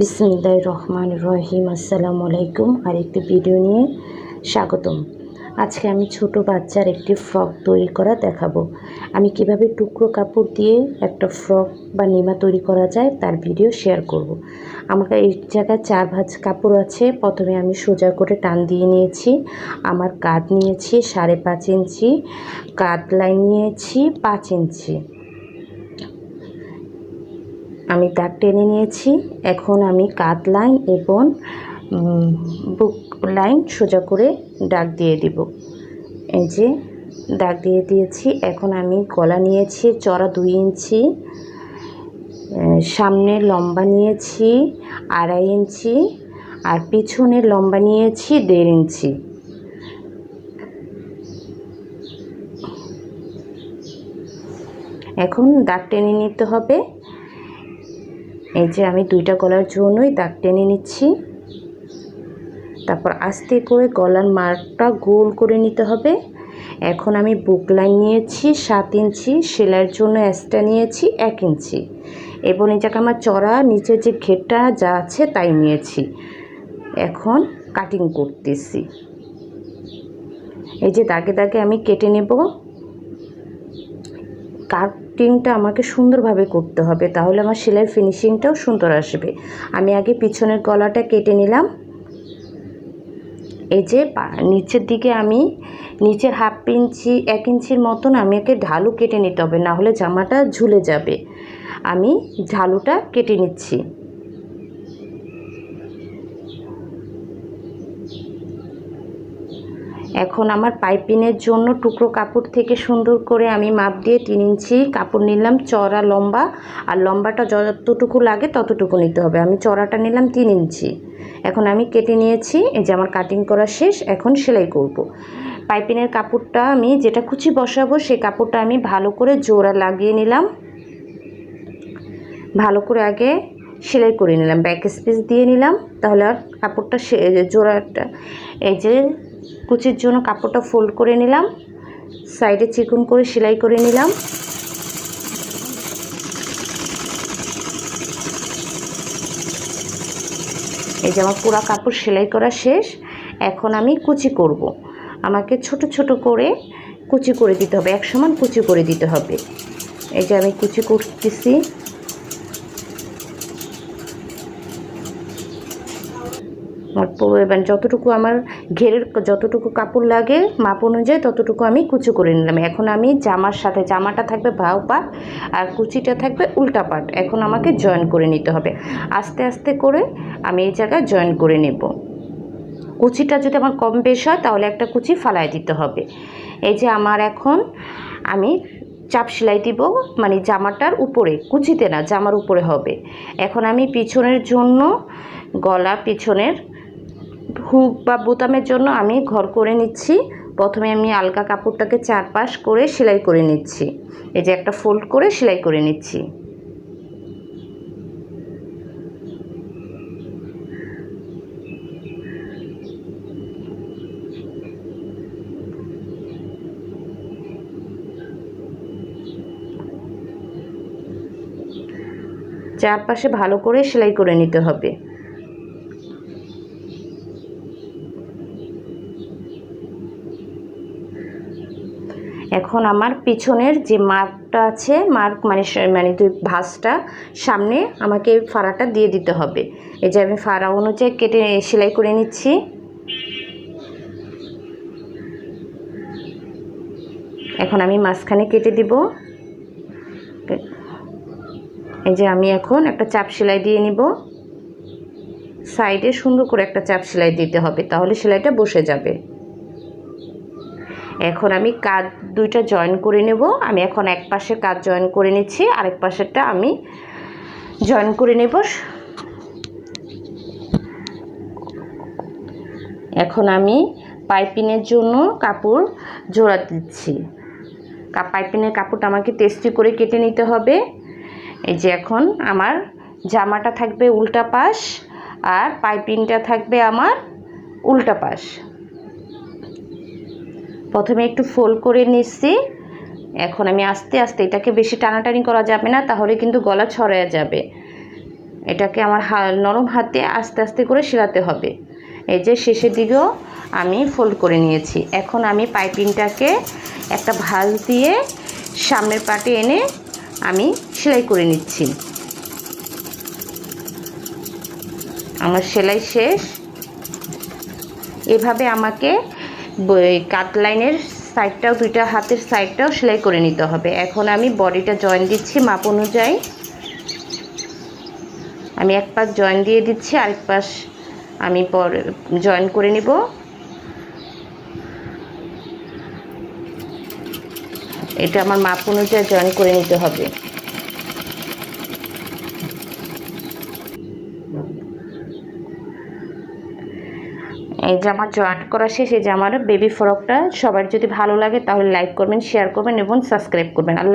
বিসমিল্লাহ রহমান রহিম আসসালামু আলাইকুম। আরেকটি ভিডিও নিয়ে স্বাগতম। আজকে আমি ছোট বাচ্চার একটি ফ্রক তৈরি করা দেখাবো। আমি কীভাবে টুকরো কাপড় দিয়ে একটা ফ্রক বা নিমা তৈরি করা যায় তার ভিডিও শেয়ার করব। আমার এই জায়গায় চার ভাঁজ কাপড় আছে। প্রথমে আমি সোজা করে টান দিয়ে নিয়েছি। আমার কাঁধ নিয়েছি সাড়ে পাঁচ ইঞ্চি, কাঁধ লাইন নিয়েছি পাঁচ ইঞ্চি। আমি দাগ টেনে নিয়েছি। এখন আমি কাত লাইন এবং বুক লাইন সোজা করে দাগ দিয়ে দিব। এই যে দাগ দিয়ে দিয়েছি। এখন আমি গলা নিয়েছি, চড়া দুই ইঞ্চি সামনে লম্বা নিয়েছি, আড়াই ইঞ্চি, আর পিছনে লম্বা নিয়েছি দেড় ইঞ্চি। এখন দাগ টেনে নিতে হবে। এই যে আমি দুইটা গলার জন্যই দাগ টেনে নিচ্ছি। তারপর আস্তে করে গলার মার্কটা গোল করে নিতে হবে। এখন আমি বুক লাইন নিয়েছি, সাত ইঞ্চি, সেলাইয়ের জন্য এক্সট্রা নিয়েছি, এক ইঞ্চি। এবং এই জায়গায় আমার চড়া, নিচের যে ঘেরটা যা আছে তাই নিয়েছি। এখন কাটিং করতেছি। এই যে দাগে দাগে আমি কেটে নেব। কাটিংটা আমাকে সুন্দরভাবে করতে হবে, তাহলে আমার সেলাইয়ের ফিনিশিংটাও সুন্দর আসবে। আমি আগে পিছনের গলাটা কেটে নিলাম। এই যে নিচের দিকে আমি নিচের হাফ ইঞ্চি, এক ইঞ্চির মতন আমি একে ঢালু কেটে নিতে হবে, না হলে জামাটা ঝুলে যাবে। আমি ঝালুটা কেটে নিচ্ছি। এখন আমার পাইপিনের জন্য টুকরো কাপড় থেকে সুন্দর করে আমি মাপ দিয়ে তিন ইঞ্চি কাপড় নিলাম। চড়া লম্বা, আর লম্বাটা যতটুকু লাগে ততটুকু নিতে হবে। আমি চড়াটা নিলাম তিন ইঞ্চি। এখন আমি কেটে নিয়েছি, এই যে আমার কাটিং করা শেষ, এখন সেলাই করব। পাইপিনের কাপড়টা আমি যেটা কুচি বসাবো সেই কাপড়টা আমি ভালো করে জোড়া লাগিয়ে নিলাম। ভালো করে আগে সেলাই করে নিলাম, ব্যাক স্পেস দিয়ে নিলাম। তাহলে আর কাপড়টা সে- জোড়াটা, এই যে কুচির জন্য কাপড়টা ফোল্ড করে নিলাম সাইডে চিকন করে সেলাই করে নিলাম। এই যে আমার পুরো কাপড় সেলাই করা শেষ, এখন আমি কুচি করব। আমাকে ছোট ছোট করে কুচি করে দিতে হবে, এক সমান কুচি করে দিতে হবে। এই যে আমি কুচি করতেছি। এবার যতটুকু আমার ঘেরের যতটুকু কাপড় লাগে, মাপ অনুযায়ী ততটুকু আমি কুচু করে নিলাম। এখন আমি জামার সাথে, জামাটা থাকবে ভাও পাট আর কুচিটা থাকবে উল্টা পাট এখন আমাকে জয়েন করে নিতে হবে। আস্তে আস্তে করে আমি এই জায়গায় জয়েন করে নেব। কুচিটা যদি আমার কম বেশ হয়, তাহলে একটা কুচি ফালাই দিতে হবে। এই যে আমার এখন আমি চাপ সেলাই দিব মানে জামাটার উপরে, কুচিতে না, জামার উপরে হবে। এখন আমি পিছনের জন্য গলা পিছনের হুক বা বোতামের জন্য আমি ঘর করে নিচ্ছি। প্রথমে আমি আলগা কাপড়টাকে চারপাশ করে সেলাই করে নিচ্ছি। এই যে একটা ফোল্ড করে সেলাই করে নিচ্ছি। চারপাশে ভালো করে সেলাই করে নিতে হবে। এখন আমার পিছনের যে মার্কটা আছে, মার্ক মানে মানে দুই ভাঁজটা, সামনে আমাকে ফাড়াটা দিয়ে দিতে হবে। এই যে আমি ফাড়া অনুযায়ী কেটে সেলাই করে নিচ্ছি। এখন আমি মাঝখানে কেটে দিব। এই যে আমি এখন একটা চাপ সেলাই দিয়ে নিব। সাইডে সুন্দর করে একটা চাপ সেলাই দিতে হবে, তাহলে সেলাইটা বসে যাবে। এখন আমি কাজ দুইটা জয়েন করে নেব। আমি এখন এক পাশে কাজ জয়েন করে নিচ্ছি, আরেক পাশেরটা আমি জয়েন করে নেব। এখন আমি পাইপিনের জন্য কাপড় জোড়া দিচ্ছি। পাইপিনের কাপড়টা আমাকে টেস্টি করে কেটে নিতে হবে। এই যে এখন আমার জামাটা থাকবে উল্টা পাশ আর পাইপিংটা থাকবে আমার উল্টা পাশ। প্রথমে একটু ফোল্ড করে নিচ্ছি। এখন আমি আস্তে আস্তে এটাকে বেশি টানাটানি করা যাবে না, তাহলে কিন্তু গলা ছড়ায় যাবে। এটাকে আমার নরম হাতে আস্তে আস্তে করে সেলাতে হবে। এই যে শেষের দিকেও আমি ফোল্ড করে নিয়েছি। এখন আমি পাইপিংটাকে একটা ভাঁজ দিয়ে সামনের পাটে এনে আমি সেলাই করে নিচ্ছি। আমার সেলাই শেষ। এভাবে আমাকে কাট লাইনের সাইডটাও দুইটা হাতের সাইডটাও সেলাই করে নিতে হবে। এখন আমি বডিটা জয়েন দিচ্ছি মাপ অনুযায়ী। আমি এক পাশ জয়েন দিয়ে দিচ্ছি, আরেক পাশ আমি পর জয়েন করে নিব। এটা আমার মাপ অনুযায়ী জয়েন করে নিতে হবে। এই জামা জয়েন্ট করা শেষ, এই যে আমার বেবি ফ্রকটা সবার যদি ভালো লাগে তাহলে লাইক করবেন শেয়ার করবেন এবং সাবস্ক্রাইব করবেন। আল্লাহ